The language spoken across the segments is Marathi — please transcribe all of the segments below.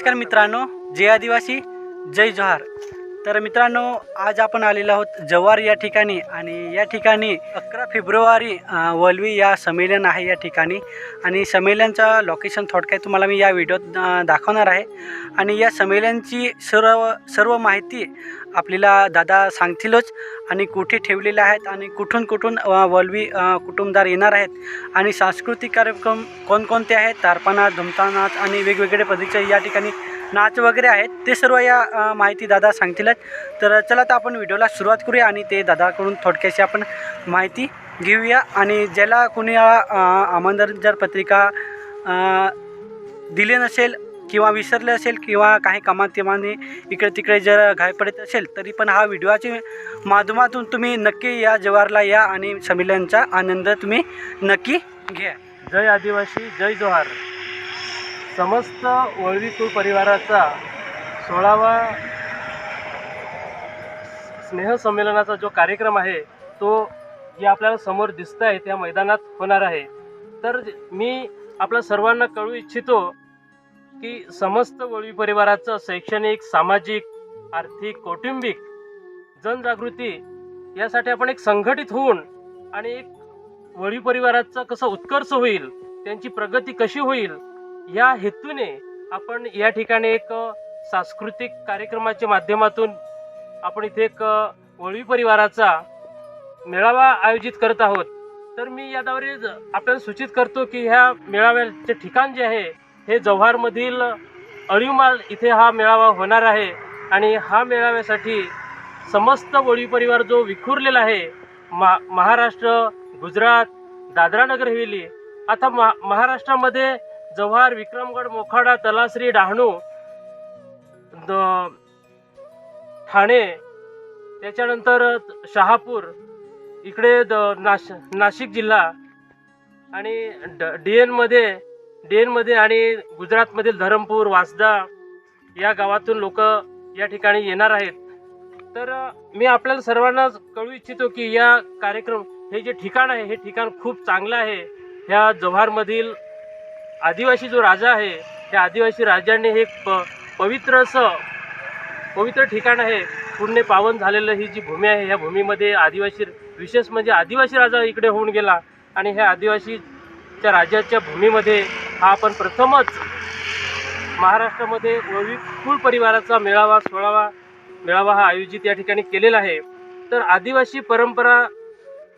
नमस्कार मित्रांनो. जय आदिवासी जय जोहार. तर मित्रांनो आज आपण आलेलो आहोत जव्हार या ठिकाणी आणि या ठिकाणी अकरा फेब्रुवारी वलवी या संमेलन आहे या ठिकाणी. आणि संमेलनचं लोकेशन थोडक्यात तुम्हाला मी या व्हिडिओत दाखवणार आहे. आणि या संमेलनची सर्व सर्व माहिती आपल्याला दादा सांगतीलच. आणि कुठे ठेवलेल्या आहेत आणि कुठून कुठून वलवी कुटुंबदार येणार आहेत. आणि सांस्कृतिक कार्यक्रम कोणकोणते आहेत? तारपाना धुमतानाच आणि वेगवेगळे पद्धतीचे या ठिकाणी नाच वगैरे आहेत ते सर्व या माहिती दादा सांगतीलच तर चला तर आपण व्हिडिओला सुरुवात करूया आणि ते दादाकडून थोडक्याशी आपण माहिती घेऊया. आणि ज्याला कुणी आमंत्रण जर पत्रिका दिले नसेल किंवा विसरले असेल किंवा काही कामातिमाने इकडे तिकडे जर घाय पडत असेल तरी पण हा व्हिडिओच्या माध्यमातून तुम्ही नक्की या जवाहरला या आणि संमेलनचा आनंद तुम्ही नक्की घ्या. जय आदिवासी जय जोहार. समस्त वळवीकुळ परिवाराचा सोळावा स्नेहसंमेलनाचा जो कार्यक्रम आहे तो जे आपल्याला समोर दिसत आहे त्या मैदानात होणार आहे. तर मी आपल्या सर्वांना कळू इच्छितो की समस्त वळवी परिवाराचं शैक्षणिक सामाजिक आर्थिक कौटुंबिक जनजागृती यासाठी आपण एक संघटित होऊन आणि एक वळी परिवाराचा कसा उत्कर्ष होईल त्यांची प्रगती कशी होईल या हेतूने आपण या ठिकाणी एक सांस्कृतिक कार्यक्रमाच्या माध्यमातून आपण इथे एक वळवी परिवाराचा मेळावा आयोजित करत आहोत. तर मी याद्वारे ज- आपल्याला सूचित करतो की ह्या मेळाव्याचे ठिकाण जे आहे हे जव्हारमधील अळीवमाल इथे हा मेळावा होणार आहे. आणि हा मेळाव्यासाठी समस्त वळी परिवार जो विखुरलेला आहे मा महाराष्ट्र गुजरात दादरा नगर हवेली आता महा महाराष्ट्रामध्ये जव्हार विक्रमगड मोखाडा तलासरी डहाणू द- ठाणे त्याच्यानंतर शहापूर इकडे द नाश नाशिक जिल्हा आणि ड डी एनमध्ये डी एनमध्ये आणि गुजरातमधील धरमपूर वासदा या गावातून लोक या ठिकाणी येणार आहेत. तर मी आपल्याला सर्वांना कळू इच्छितो की या कार्यक्रम हे जे ठिकाण आहे हे ठिकाण खूप चांगलं आहे. ह्या जव्हारमधील आदिवासी जो राजा आहे त्या आदिवासी राजाने हे प पवित्र असं पवित्र ठिकाण आहे पुण्य पावन झालेलं ही जी भूमी आहे ह्या भूमीमध्ये आदिवासी विशेष म्हणजे आदिवासी राजा इकडे होऊन गेला आणि ह्या आदिवासीच्या राज्याच्या भूमीमध्ये हा आपण प्रथमच महाराष्ट्रामध्ये वळवी कुल परिवाराचा मेळावा सोळावा मेळावा हा आयोजित या ठिकाणी केलेला आहे. तर आदिवासी परंपरा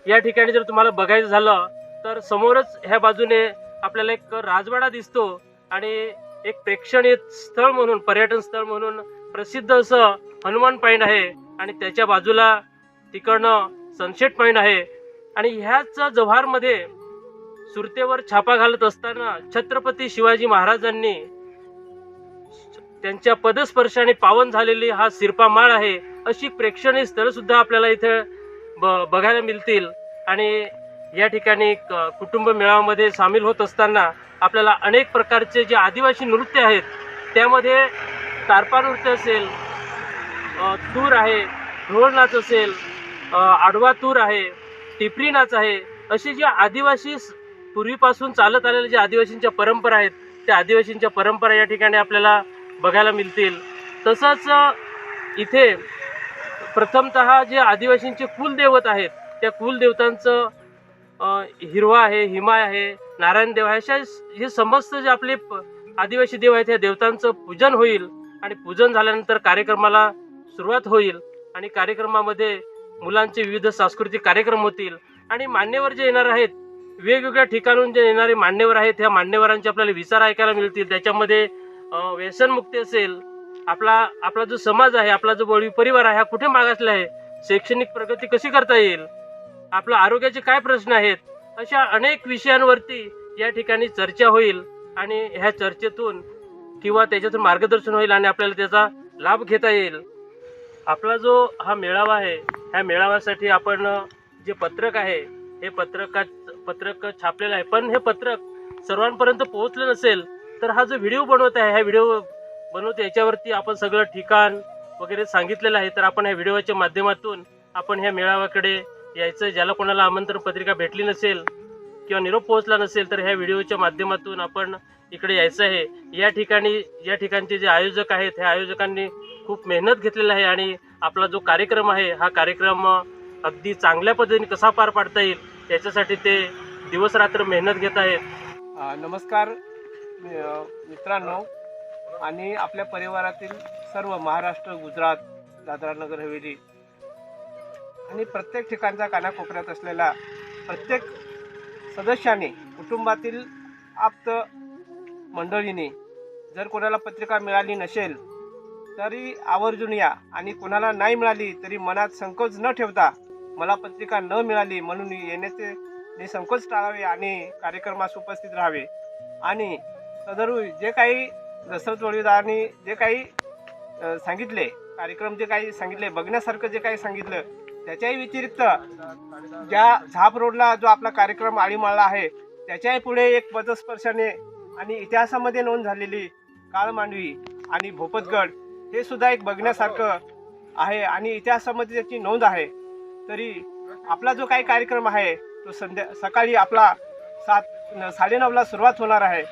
या ठिकाणी जर तुम्हाला बघायचं झालं तर समोरच ह्या बाजूने आपल्याला एक राजवाडा दिसतो आणि एक प्रेक्षणीय स्थळ म्हणून पर्यटन स्थळ म्हणून प्रसिद्ध असं हनुमान पॉईंट आहे. आणि त्याच्या बाजूला तिकडनं सनसेट पॉईंट आहे. आणि ह्याच जव्हारमध्ये सुरतेवर छापा घालत असताना छत्रपती शिवाजी महाराजांनी त्यांच्या पदस्पर्शाने पावन झालेली हा सिरपा माळ आहे. अशी प्रेक्षणीय स्थळ सुद्धा आपल्याला इथे ब बघायला मिळतील. आणि या ठिकाणी क- कुटुंब मेळाव्यामध्ये सामील होत असताना आपल्याला अनेक प्रकारचे जे आदिवासी नृत्य आहेत त्यामध्ये तारपा नृत्य असेल तूर आहे ढोळ नाच असेल आडवा तूर आहे टिपरी नाच आहे असे जे आदिवासी स- पूर्वीपासून चालत आलेल्या ज्या आदिवासींच्या परंपरा आहेत त्या आदिवासींच्या परंपरा या ठिकाणी आपल्याला बघायला मिळतील. तसंच इथे प्रथमतः जे आदिवासींचे कुलदेवत आहेत त्या कुलदेवतांचं हिरवा आहे हिमाय आहे नारायण देव आहे अशा हे समस्त जे आपले प- आदिवासी देव आहेत त्या देवतांचं पूजन होईल आणि पूजन झाल्यानंतर कार्यक्रमाला सुरुवात होईल आणि कार्यक्रमामध्ये मुलांचे विविध सांस्कृतिक कार्यक्रम होतील आणि मान्यवर जे येणार आहेत वेगवेगळ्या ठिकाणून जे येणारे मान्यवर आहेत ह्या मान्यवरांचे आपल्याला विचार ऐकायला मिळतील. त्याच्यामध्ये व्यसनमुक्ती असेल आपला आपला जो समाज आहे आपला जो वळवी परिवार आहे हा कुठे मागासला आहे? शैक्षणिक प्रगती कशी करता येईल? आपल्या आरोग्याचे काय प्रश्न आहेत अशा अनेक विषयांवरती या ठिकाणी चर्चा होईल आणि ह्या चर्चेतून किंवा त्याच्यातून मार्गदर्शन होईल आणि आपल्याला त्याचा लाभ घेता येईल. आपला जो हा मेळावा आहे ह्या मेळाव्यासाठी आपण जे पत्रक आहे हे पत्रकात पत्रक छापलेलं आहे. पण हे पत्रक सर्वांपर्यंत पोहोचलं नसेल तर हा जो व्हिडिओ बनवत आहे हा व्हिडिओ बनवतो याच्यावरती आपण सगळं ठिकाण वगैरे सांगितलेलं आहे. तर आपण ह्या व्हिडिओच्या माध्यमातून आपण ह्या मेळाव्याकडे यायचं ज्याला कोणाला आमंत्रण पत्रिका भेटली नसेल किंवा निरोप पोहोचला नसेल तर ह्या व्हिडिओच्या माध्यमातून आपण इकडे यायचं आहे. या ठिकाणी या ठिकाणचे जे आयोजक आहेत ह्या आयोजकांनी खूप मेहनत घेतलेली आहे आणि आपला जो कार्यक्रम आहे हा कार्यक्रम अगदी चांगल्या पद्धतीने कसा पार पाडता येईल याच्यासाठी ते दिवसरात्र मेहनत घेत आहेत. नमस्कार मी- मित्रांनो आणि आपल्या परिवारातील सर्व महाराष्ट्र गुजरात दादरा नगर हवेली आणि प्रत्येक ठिकाणचा कानाकोपऱ्यात असलेला प्रत्येक सदस्याने कुटुंबातील आप्त मंडळीने जर कोणाला पत्रिका मिळाली नसेल तरी आवर्जून या. आणि कोणाला नाही मिळाली तरी मनात संकोच न ठेवता मला पत्रिका न मिळाली म्हणून येण्याचे निसंकोच टाळावे आणि कार्यक्रमास उपस्थित राहावे. आणि सदरू जे काही दशरथ वडीलदारांनी जे काही सांगितले कार्यक्रम जे काही सांगितले बघण्यासारखं जे काही सांगितलं त्याच्याही व्यतिरिक्त ज्या झाप रोडला जो आपला कार्यक्रम आळीमाळला आहे त्याच्याही पुढे एक पदस्पर्शाने आणि इतिहासामध्ये नोंद झालेली काळमांडवी आणि भोपतगड हे सुद्धा एक बघण्यासारखं आहे आणि इतिहासामध्ये त्याची नोंद आहे. तरी आपला जो काही कार्यक्रम आहे तो संध्या सकाळी आपला सात न- साडेनऊला सुरुवात होणार आहे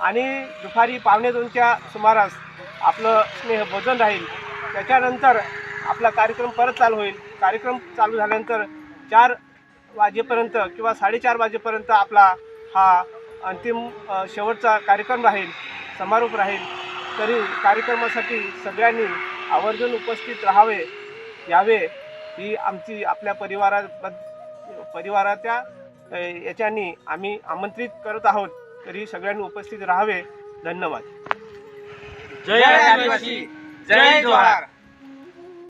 आणि दुपारी पावणे दोनच्या सुमारास आपलं स्नेहभोजन राहील. त्याच्यानंतर आपला कार्यक्रम परत चालू होईल. कार्यक्रम चालू झाल्यानंतर चार वाजेपर्यंत किंवा साडेचार वाजेपर्यंत आपला हा अंतिम शेवटचा कार्यक्रम राहील समारोप राहील. तरी कार्यक्रमासाठी सगळ्यांनी आवर्जून उपस्थित राहावे यावे ही आमची आपल्या परिवारा परिवाराच्या याच्यानी आम्ही आमंत्रित करत आहोत. तरी सगळ्यांनी उपस्थित राहावे. धन्यवाद. जय आदिवासी जय जोहार.